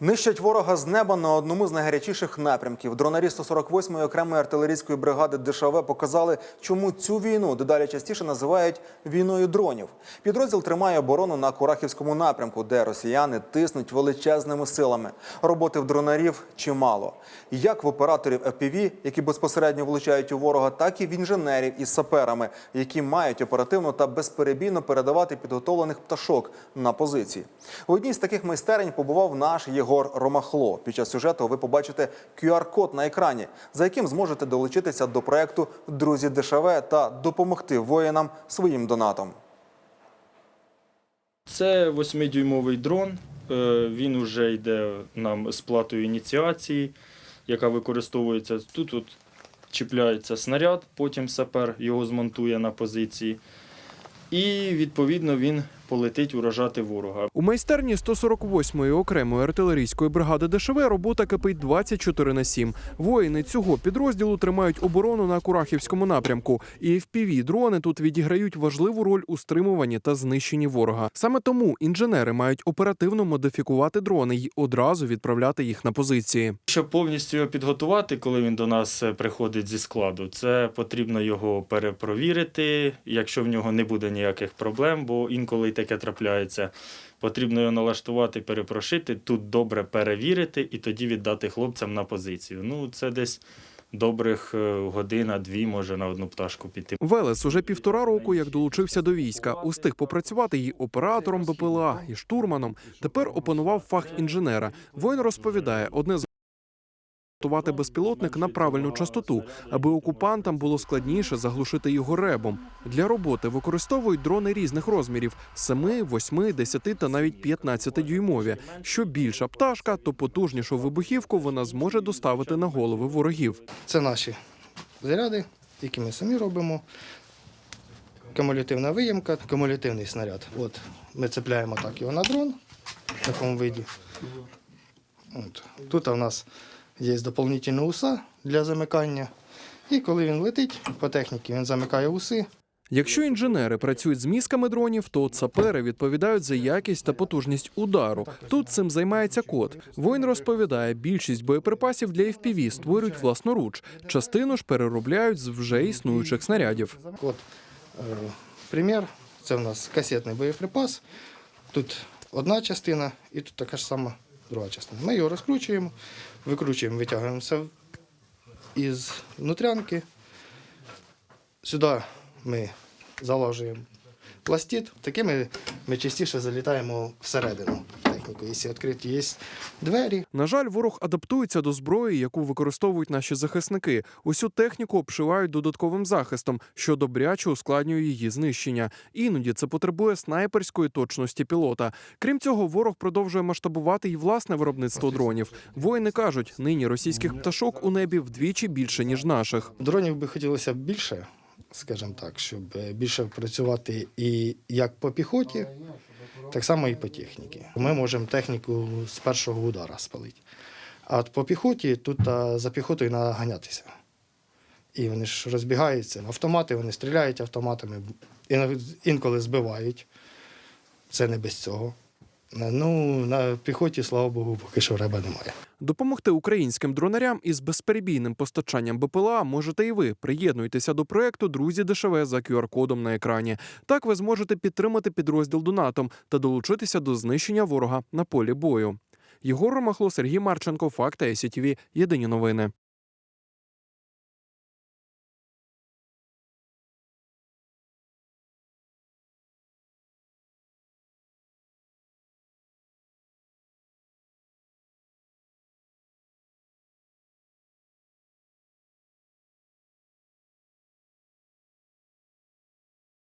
Нищать ворога з неба на одному з найгарячіших напрямків. Дронарі 148-ї окремої артилерійської бригади ДШВ показали, чому цю війну дедалі частіше називають війною дронів. Підрозділ тримає оборону на Курахівському напрямку, де росіяни тиснуть величезними силами. Роботи в дронарів чимало. Як в операторів FPV, які безпосередньо влучають у ворога, так і в інженерів із саперами, які мають оперативно та безперебійно передавати підготовлених пташок на позиції. У одній з таких майстерень побував наш Єгор Ромахло. Під час сюжету ви побачите QR-код на екрані, за яким зможете долучитися до проекту Друзі ДШВ та допомогти воїнам своїм донатом. Це 8-дюймовий дрон. Е, Він вже йде нам з платою ініціації, яка використовується. Тут от чіпляється снаряд, потім сапер його змонтує на позиції. І відповідно він полетить уражати ворога. У майстерні 148-ї окремої артилерійської бригади ДШВ робота кипить 24 на 7. Воїни цього підрозділу тримають оборону на Курахівському напрямку. І fpv дрони тут відіграють важливу роль у стримуванні та знищенні ворога. Саме тому інженери мають оперативно модифікувати дрони й одразу відправляти їх на позиції. Щоб повністю його підготувати, коли він до нас е, приходить зі складу, це потрібно його перепровірити, якщо в нього не буде ніяких проблем, бо інколи таке трапляється. Потрібно його налаштувати, перепрошити, тут добре перевірити і тоді віддати хлопцям на позицію. Ну, це десь добрих е, година-дві може на одну пташку піти. Велес уже півтора року як долучився до війська. Устиг попрацювати і оператором БПЛА, і штурманом. Тепер опанував фах інженера. Воїн розповідає, одне з готувати безпілотник на правильну частоту, аби окупантам було складніше заглушити його ребом. Для роботи використовують дрони різних розмірів: 7, 8, 10 та навіть 15 дюймові. Що більша пташка, то потужнішу вибухівку вона зможе доставити на голови ворогів. Це наші заряди, які ми самі робимо. Кумулятивна виємка, кумулятивний снаряд. От, ми цепляємо так його на дрон в такому виді. От. Тут у нас є доповнительна уса для замикання. І коли він летить по техніці, він замикає уси. Якщо інженери працюють з мізками дронів, то сапери відповідають за якість та потужність удару. Тут цим займається код. Воїн розповідає, більшість боєприпасів для FPV створюють власноруч. Частину ж переробляють з вже існуючих снарядів. От, е, примір, це у нас касетний боєприпас. Тут одна частина і тут така ж сама друга частина. Ми його розкручуємо, викручуємо, витягуємо все із внутрянки. Сюди ми заложуємо пластит, Такими ми частіше залітаємо всередину техніку. Якщо відкриті є двері, На жаль, ворог адаптується до зброї, яку використовують наші захисники. Усю техніку обшивають додатковим захистом, що добряче ускладнює її знищення. Іноді це потребує снайперської точності пілота. Крім цього, ворог продовжує масштабувати й власне виробництво дронів. Воїни кажуть, нині російських пташок у небі вдвічі більше ніж наших. Дронів би хотілося більше, скажімо так, щоб е, більше працювати і як по піхоті, так само і по техніці. Ми можемо техніку з першого удара спалити. А от по піхоті тут за піхотою треба ганятися. І вони ж розбігаються. Автомати вони стріляють автоматами, інколи збивають. Це не без цього. Ну, на піхоті, слава Богу, поки що реба немає. Допомогти українським дронарям із безперебійним постачанням БПЛА можете і ви. Приєднуйтеся до проекту Друзі ДШВ за QR-кодом на екрані. Так ви зможете підтримати підрозділ донатом та долучитися до знищення ворога на полі бою. Єгор Ромахло, Сергій Марченко, Факти СІТВ. Єдині новини.